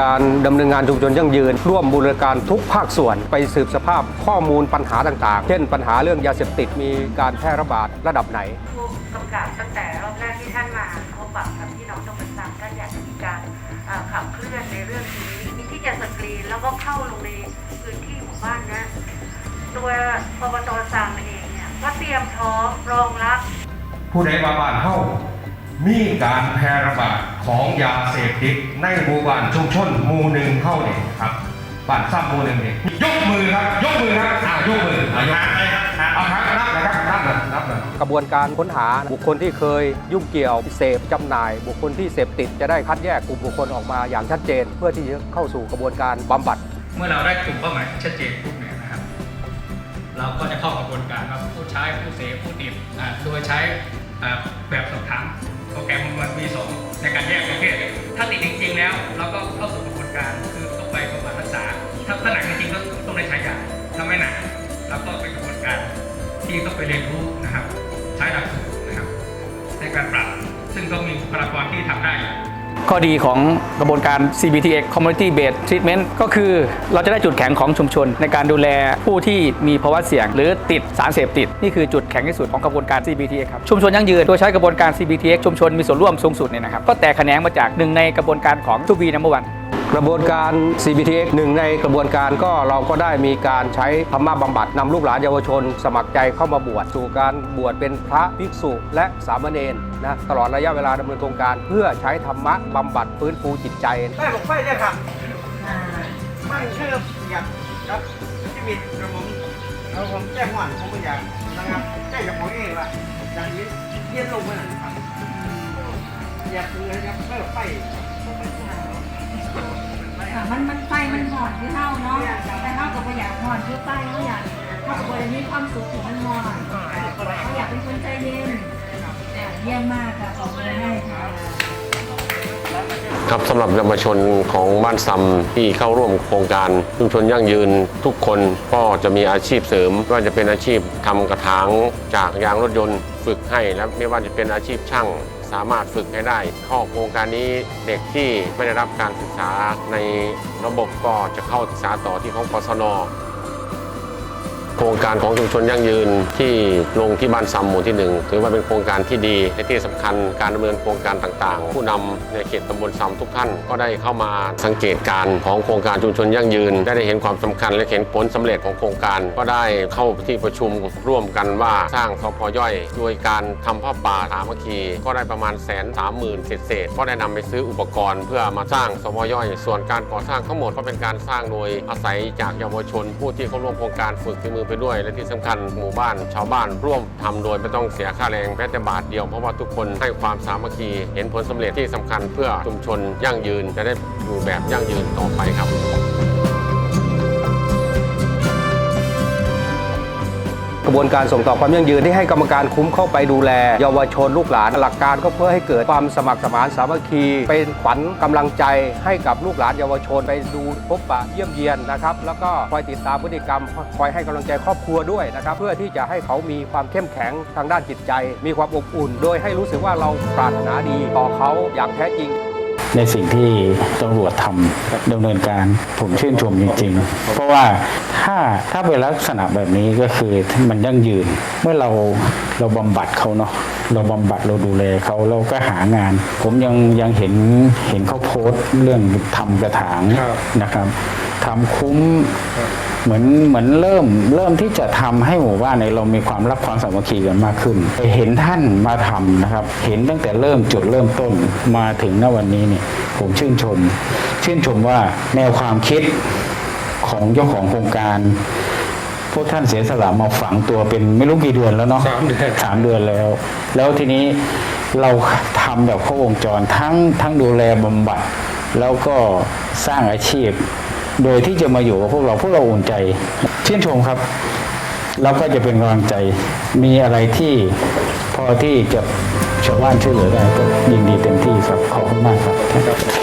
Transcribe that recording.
การดำเนินงานชุมชนยั่งยืน ร่วมบูรณาการทุกภาคส่วน ไปสืบสภาพข้อมูลปัญหาต่างๆ เช่น ปัญหาเรื่องยาเสพติดมีการแพร่ระบาดระดับไหนผู้กำกับตั้งแต่รอบแรกที่ท่านมาพบปะกับพี่น้องจังหวัดตรังท่านอยากจะมีการเอ่อขับเคลื่อนในเรื่องนี้ที่จะสกรีนแล้วก็เข้าลงในพื้นที่หมู่บ้านนะตัวอบตตรังเองเนี่ยก็เตรียมพร้อมรองรับผู้ใดมาบ้านเข้า มีการแพร่ระบาดของยาเสพติดในหมู่บ้านชุมชนหมู่หนึ่งเข้าเนี่ยครับบ้านซ้ำหมู่หนึ่งเนี่ยยกมือครับ ยกมือครับอ่ายกมืออ่ายกมือเอาครับนับนะครับนับเลยนับเลยกระบวนการค้นหาบุคคลที่เคยยุ่งเกี่ยวเสพจำหน่าย บุคคลที่เสพติดจะได้คัดแยกกลุ่มบุคคลออกมาอย่างชัดเจน เพื่อที่จะเข้าสู่กระบวนการบำบัด เมื่อเราได้กลุ่มเป้าหมายที่ชัดเจนปุ๊บเนี่ยนะครับ เราก็จะเข้ากระบวนการว่าผู้ใช้ผู้เสพผู้ติดอ่าโดยใช้อ่าแบบสอบถาม โปรแกรมคำนวณ V2 ในการแยกประเภท ถ้าติดจริงๆแล้วเราก็เข้าสู่กระบวนการคือต้องไปบำบัดรักษา ถ้าถ้าหนักจริงๆก็ต้องได้ใช้ยาถ้าไม่หนักเราก็เป็นกระบวนการที่ต้องไปเรียนรู้นะครับ ใช้หลักสูตรนะครับในการปรับ ซึ่งก็มีบุคลากรที่ทำได้ ข้อดีของกระบวนการ CBTX Community Based Treatment ก็คือเราจะได้จุดแข็งของชุมชน ในการดูแลผู้ที่มีภาวะเสี่ยง หรือติดสารเสพติด นี่คือจุดแข็งที่สุดของกระบวนการ CBTX ครับชุมชนยั่งยืนโดยใช้กระบวนการ CBTX ชุมชนมีส่วนร่วมสูงสุดเนี่ยนะครับก็แตกแขนงมาจากหนึ่งในกระบวนการของทูบีนัมเบอร์วัน กระบวนการ CBTX หนึ่งในกระบวนการก็เราก็ได้มีการใช้ธรรมะบำบัดนำลูกหลานเยาวชน สมัครใจเข้ามาบวชสู่การบวชเป็นพระภิกษุและสามเณรนะตลอดระยะเวลาดำเนินโครงการ เพื่อใช้ธรรมะบำบัดฟื้นฟูจิตใจได้บอกไฟเนี่ยครับไม่เชื่ออยากครับที่มีกระผมเอาผมแจ้งหวานผมก็อยากนะครับแจ้งกับผมเองว่าอย่างนี้เย็นลงไปหน่อยครับอยากเลยครับไม่บอกไฟ ค่ะมันมันไฟมันหอนที่เท่าเนาะแต่เท่ากับว่าอยากหอนคือไฟเขาอยากเท่ากับว่ามีความสุขที่มันหอนเขาอยากเป็นคนใจเย็นเยี่ยมมากค่ะขอบคุณให้ค่ะครับสำหรับเยาวชนของบ้านซำที่เข้าร่วมโครงการชุมชนยั่งยืนทุกคนก็จะมีอาชีพเสริมไม่ว่าจะเป็นอาชีพทำกระถางจากยางรถยนต์ ฝึกให้และไม่ว่าจะเป็นอาชีพช่าง สามารถฝึกให้ได้เข้าโครงการนี้เด็กที่ไม่ได้รับการศึกษาในระบบก็จะเข้าศึกษาต่อที่ของกศน โครงการของชุมชนยั่งยืนที่ลงที่บ้านซำหมู่ที่หนึ่งถือว่าเป็นโครงการที่ดีและที่สำคัญการดำเนินโครงการต่างๆ ผู้นำในเขตตำบลซำทุกท่านก็ได้เข้ามาสังเกตการของโครงการชุมชนยั่งยืน ได้ได้เห็นความสำคัญและเห็นผลสำเร็จของโครงการ ก็ได้เข้าที่ประชุมร่วมกันว่าสร้างสพย่อย โดยการทำผ้าป่าสามัคคีก็ได้ประมาณแสนสามหมื่นเศษก็ได้นำไปซื้ออุปกรณ์ เพื่อมาสร้างสพย่อย ส่วนการก่อสร้างทั้งหมดก็เป็นการสร้างโดยอาศัยจากเยาวชน ผู้ที่เข้าร่วมโครงการฝึกฝีมือไปด้วยและที่สำคัญหมู่บ้าน ชาวบ้านร่วมทำโดยไม่ต้องเสียค่าแรงแม้แต่บาทเดียวเพราะว่าทุกคนให้ความสามัคคีเห็นผลสำเร็จที่สำคัญเพื่อชุมชนยั่งยืนจะได้อยู่แบบยั่งยืนต่อไปครับ บวนการส่งต่อความยั่งยืนที่ให้กรรมการคุ้มเข้าไปดูแล เยาวชนลูกหลานหลักการก็เพื่อให้เกิดความสมัครสมานสามัคคี เป็นขวัญกำลังใจให้กับลูกหลานเยาวชนไปดูพบปะเยี่ยมเยียนนะครับแล้วก็คอยติดตามพฤติกรรมคอยให้กำลังใจครอบครัวด้วยนะครับเพื่อที่จะให้เขามีความเข้มแข็งทางด้านจิตใจ มีความอบอุ่น โดยให้รู้สึกว่าเราปรารถนาดีต่อเขาอย่างแท้จริง ในสิ่งที่ตำรวจทำดำเนินการผมชื่นชมจริง ๆ เพราะว่าถ้าถ้าเป็นลักษณะแบบนี้ก็คือมันยั่งยืน เมื่อเราเราบำบัดเขาเนาะเราบำบัดเราดูแลเขาเราก็หางาน ผมยังยังเห็นเห็นเขาโพสต์เรื่องทำกระถางนะครับทำคุ้ม เหมือนเหมือนเริ่มเริ่มที่จะทำให้หมู่บ้านในยเรามีความรักความสามัคคีกันมากขึ้น เห็นท่านมาทำนะครับ เห็นตั้งแต่เริ่มจุดเริ่มต้นมาถึงณวันนี้เนี่ยผมชื่นชม ชื่นชมว่าแนวความคิดของเจ้าของโครงการพวกท่านเสียสละมาฝังตัวเป็นไม่รู้กี่เดือนแล้วเนาะสามเดือนสามเดือนแล้ว แล้วทีนี้เราทำแบบครบวงจรทั้งทั้งดูแลบำบัด แล้วก็สร้างอาชีพ โดยที่จะมาอยู่กับพวกเราพวกเราอุ่นใจชื่นชมครับ แล้วก็จะเป็นกำลังใจมีอะไรที่พอที่จะชาวบ้านช่วยเหลือได้ก็ยินดีเต็มที่ครับขอบคุณมากครับ